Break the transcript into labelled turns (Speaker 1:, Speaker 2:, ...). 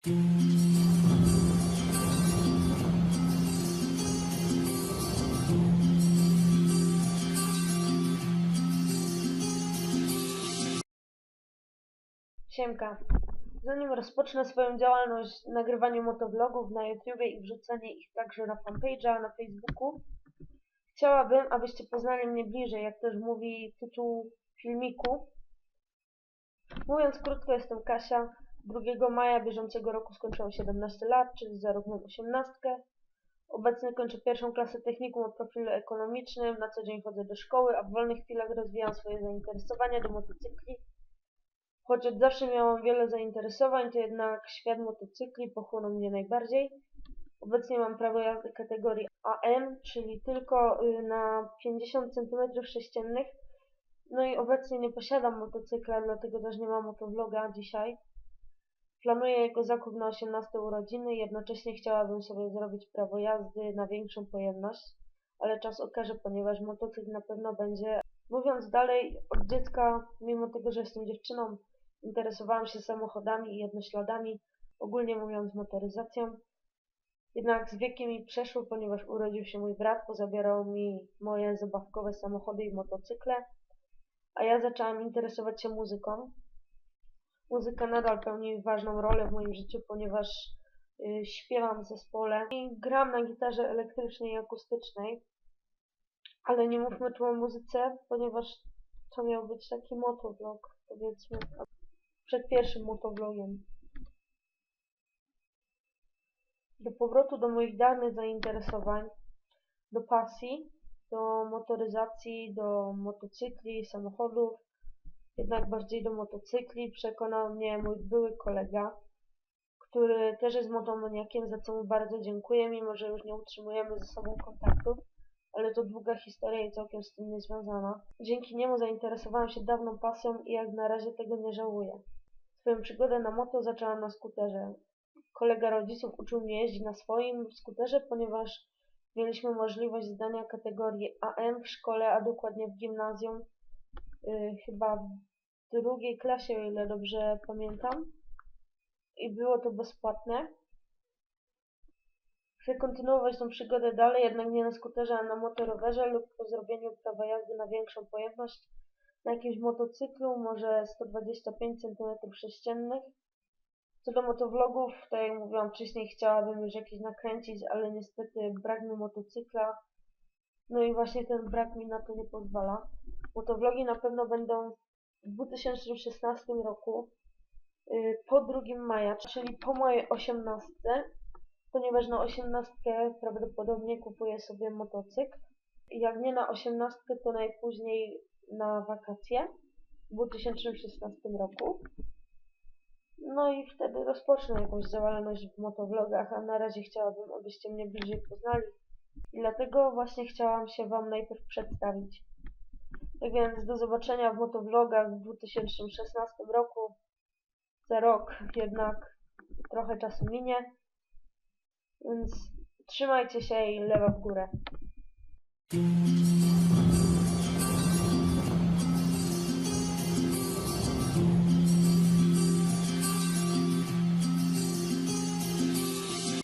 Speaker 1: Siemka. Zanim rozpocznę swoją działalność nagrywanie motovlogów na YouTubie i wrzucenie ich także na fanpage'a na Facebooku, chciałabym, abyście poznali mnie bliżej, jak też mówi tytuł filmiku. Mówiąc krótko, jestem Kasia. 2 maja bieżącego roku skończyłam 17 lat, czyli za rok mam 18. Obecnie kończę pierwszą klasę technikum o profilu ekonomicznym. Na co dzień chodzę do szkoły, a w wolnych chwilach rozwijam swoje zainteresowania do motocykli. Choć od zawsze miałam wiele zainteresowań, to jednak świat motocykli pochłonął mnie najbardziej. Obecnie mam prawo jazdy kategorii AM, czyli tylko y, na 50 cm3. No i obecnie nie posiadam motocykla, dlatego też nie mam motovloga dzisiaj. Planuję jego zakup na 18 urodziny, jednocześnie chciałabym sobie zrobić prawo jazdy na większą pojemność, ale czas okaże, ponieważ motocykl na pewno będzie. Mówiąc dalej, od dziecka, mimo tego, że jestem dziewczyną, interesowałam się samochodami i jednośladami, ogólnie mówiąc motoryzacją. Jednak z wiekiem mi przeszło, ponieważ urodził się mój brat, pozabierał mi moje zabawkowe samochody i motocykle, a ja zaczęłam interesować się muzyką. Muzyka nadal pełni ważną rolę w moim życiu, ponieważ y, śpiewam w zespole i gram na gitarze elektrycznej i akustycznej. Ale nie mówmy tu o muzyce, ponieważ to miał być taki motovlog, powiedzmy, przed pierwszym motovlogiem. Do powrotu do moich dawnych zainteresowań, do pasji, do motoryzacji, do motocykli, samochodów, jednak bardziej do motocykli przekonał mnie mój były kolega, który też jest motomaniakiem, za co mu bardzo dziękuję, mimo że już nie utrzymujemy ze sobą kontaktów, ale to długa historia i całkiem z tym niezwiązana. Dzięki niemu zainteresowałem się dawną pasją i jak na razie tego nie żałuję. Swoją przygodę na moto zaczęłam na skuterze. Kolega rodziców uczył mnie jeździć na swoim skuterze, ponieważ mieliśmy możliwość zdania kategorii AM w szkole, a dokładnie w gimnazjum, yy, chyba drugiej klasie, o ile dobrze pamiętam. I było to bezpłatne. Chcę kontynuować tą przygodę dalej, jednak nie na skuterze, a na motorowerze lub po zrobieniu prawa jazdy na większą pojemność na jakimś motocyklu, może 125 cm3. Co do motovlogów, tak jak mówiłam wcześniej, chciałabym już jakieś nakręcić, ale niestety brak mi motocykla. No i właśnie ten brak mi na to nie pozwala. Motovlogi na pewno będą w 2016 roku, yy, po 2 maja, czyli po mojej 18, ponieważ na 18 prawdopodobnie kupuję sobie motocykl. Jak nie na 18, to najpóźniej na wakacje w 2016 roku. No i wtedy rozpocznę jakąś działalność w motovlogach, a na razie chciałabym, abyście mnie bliżej poznali. I dlatego właśnie chciałam się Wam najpierw przedstawić. Tak więc do zobaczenia w motovlogach w 2016 roku. Za rok jednak trochę czasu minie. Więc trzymajcie się i lewa w górę.